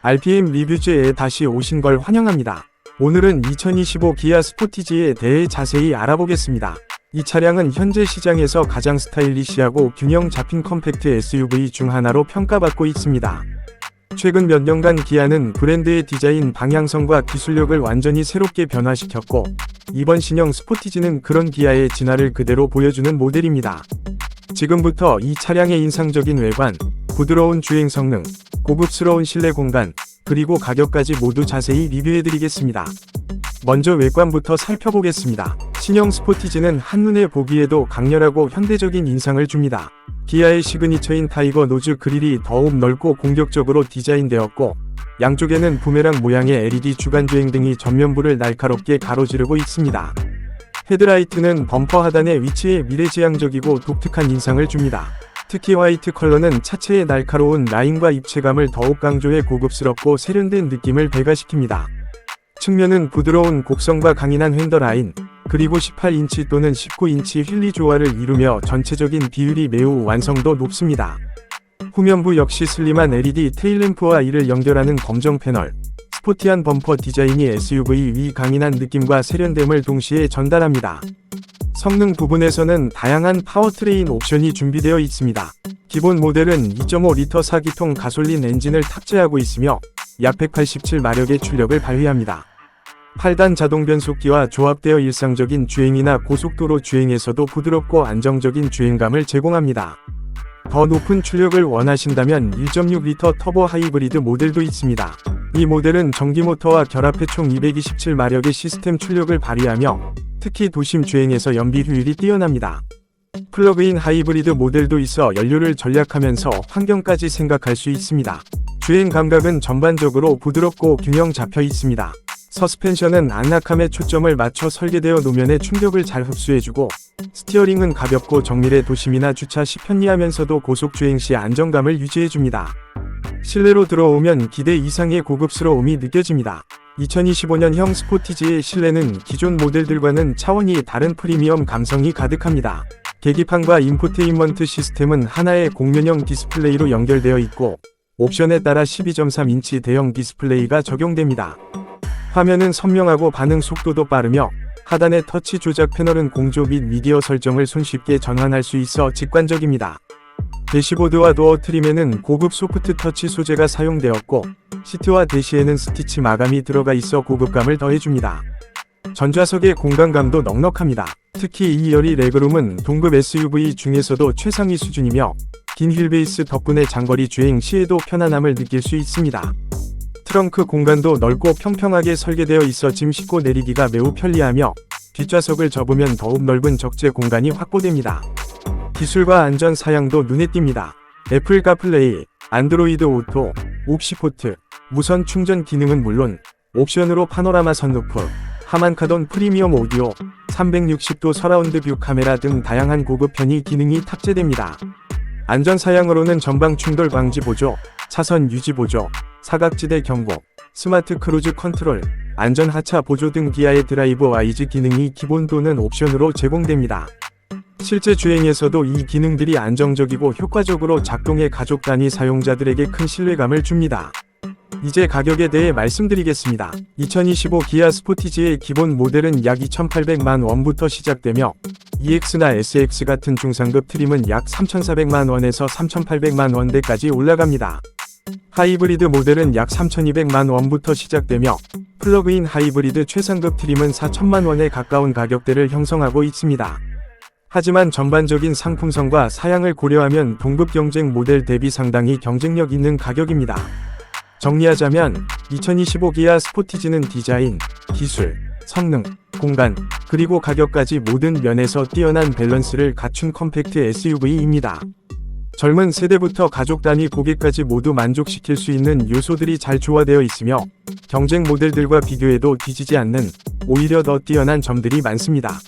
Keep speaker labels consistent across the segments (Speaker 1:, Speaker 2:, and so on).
Speaker 1: RPM 리뷰즈에 다시 오신 걸 환영합니다. 오늘은 2025 기아 스포티지에 대해 자세히 알아보겠습니다. 이 차량은 현재 시장에서 가장 스타일리시하고 균형 잡힌 컴팩트 SUV 중 하나로 평가받고 있습니다. 최근 몇 년간 기아는 브랜드의 디자인 방향성과 기술력을 완전히 새롭게 변화시켰고, 이번 신형 스포티지는 그런 기아의 진화를 그대로 보여주는 모델입니다. 지금부터 이 차량의 인상적인 외관, 부드러운 주행 성능, 고급스러운 실내 공간, 그리고 가격까지 모두 자세히 리뷰해드리겠습니다. 먼저 외관부터 살펴보겠습니다. 신형 스포티지는 한눈에 보기에도 강렬하고 현대적인 인상을 줍니다. 기아의 시그니처인 타이거 노즈 그릴이 더욱 넓고 공격적으로 디자인되었고, 양쪽에는 부메랑 모양의 LED 주간주행 등이 전면부를 날카롭게 가로지르고 있습니다. 헤드라이트는 범퍼 하단에 위치해 미래지향적이고 독특한 인상을 줍니다. 특히 화이트 컬러는 차체의 날카로운 라인과 입체감을 더욱 강조해 고급스럽고 세련된 느낌을 배가시킵니다. 측면은 부드러운 곡선과 강인한 휀더 라인, 그리고 18인치 또는 19인치 휠리 조화를 이루며 전체적인 비율이 매우 완성도 높습니다. 후면부 역시 슬림한 LED 테일램프와 이를 연결하는 검정 패널, 스포티한 범퍼 디자인이 SUV 위 강인한 느낌과 세련됨을 동시에 전달합니다. 성능 부분에서는 다양한 파워트레인 옵션이 준비되어 있습니다. 기본 모델은 2.5리터 4기통 가솔린 엔진을 탑재하고 있으며 약 187마력의 출력을 발휘합니다. 8단 자동 변속기와 조합되어 일상적인 주행이나 고속도로 주행에서도 부드럽고 안정적인 주행감을 제공합니다. 더 높은 출력을 원하신다면 1.6리터 터보 하이브리드 모델도 있습니다. 이 모델은 전기 모터와 결합해 총 227마력의 시스템 출력을 발휘하며 특히 도심 주행에서 연비 효율이 뛰어납니다. 플러그인 하이브리드 모델도 있어 연료를 절약하면서 환경까지 생각할 수 있습니다. 주행 감각은 전반적으로 부드럽고 균형 잡혀 있습니다. 서스펜션은 안락함에 초점을 맞춰 설계되어 노면의 충격을 잘 흡수해주고 스티어링은 가볍고 정밀해 도심이나 주차 시 편리하면서도 고속 주행 시 안정감을 유지해줍니다. 실내로 들어오면 기대 이상의 고급스러움이 느껴집니다. 2025년형 스포티지의 실내는 기존 모델들과는 차원이 다른 프리미엄 감성이 가득합니다. 계기판과 인포테인먼트 시스템은 하나의 공면형 디스플레이로 연결되어 있고 옵션에 따라 12.3인치 대형 디스플레이가 적용됩니다. 화면은 선명하고 반응 속도도 빠르며 하단의 터치 조작 패널은 공조 및 미디어 설정을 손쉽게 전환할 수 있어 직관적입니다. 대시보드와 도어 트림에는 고급 소프트 터치 소재가 사용되었고 시트와 대시에는 스티치 마감이 들어가 있어 고급감을 더해줍니다. 전좌석의 공간감도 넉넉합니다. 특히 이 열이 레그룸은 동급 SUV 중에서도 최상위 수준이며 긴 휠베이스 덕분에 장거리 주행 시에도 편안함을 느낄 수 있습니다. 트렁크 공간도 넓고 평평하게 설계되어 있어 짐 싣고 내리기가 매우 편리하며 뒷좌석을 접으면 더욱 넓은 적재 공간이 확보됩니다. 기술과 안전 사양도 눈에 띕니다. 애플 카플레이, 안드로이드 오토, 옵시포트, 무선 충전 기능은 물론 옵션으로 파노라마 선루프, 하만카돈 프리미엄 오디오, 360도 서라운드 뷰 카메라 등 다양한 고급 편의 기능이 탑재됩니다. 안전 사양으로는 전방 충돌 방지 보조, 차선 유지 보조, 사각지대 경고, 스마트 크루즈 컨트롤, 안전 하차 보조 등 기아의 드라이브 와이즈 기능이 기본 또는 옵션으로 제공됩니다. 실제 주행에서도 이 기능들이 안정적이고 효과적으로 작동해 가족 단위 사용자들에게 큰 신뢰감을 줍니다. 이제 가격에 대해 말씀드리겠습니다. 2025 기아 스포티지의 기본 모델은 약 2,800만 원부터 시작되며 EX나 SX 같은 중상급 트림은 약 3,400만 원에서 3,800만 원대까지 올라갑니다. 하이브리드 모델은 약 3,200만 원부터 시작되며 플러그인 하이브리드 최상급 트림은 4천만 원에 가까운 가격대를 형성하고 있습니다. 하지만 전반적인 상품성과 사양을 고려하면 동급 경쟁 모델 대비 상당히 경쟁력 있는 가격입니다. 정리하자면 2025 기아 스포티지는 디자인, 기술, 성능, 공간, 그리고 가격까지 모든 면에서 뛰어난 밸런스를 갖춘 컴팩트 SUV입니다. 젊은 세대부터 가족 단위 고객까지 모두 만족시킬 수 있는 요소들이 잘 조화되어 있으며 경쟁 모델들과 비교해도 뒤지지 않는 오히려 더 뛰어난 점들이 많습니다.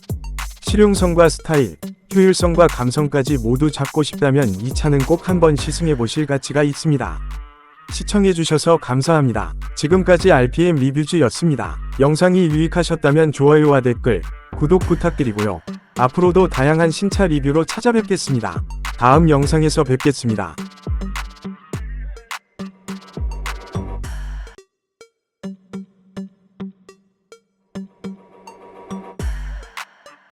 Speaker 1: 실용성과 스타일, 효율성과 감성까지 모두 잡고 싶다면 이 차는 꼭 한번 시승해 보실 가치가 있습니다. 시청해 주셔서 감사합니다. 지금까지 RPM 리뷰즈였습니다. 영상이 유익하셨다면 좋아요와 댓글, 구독 부탁드리고요. 앞으로도 다양한 신차 리뷰로 찾아뵙겠습니다. 다음 영상에서 뵙겠습니다.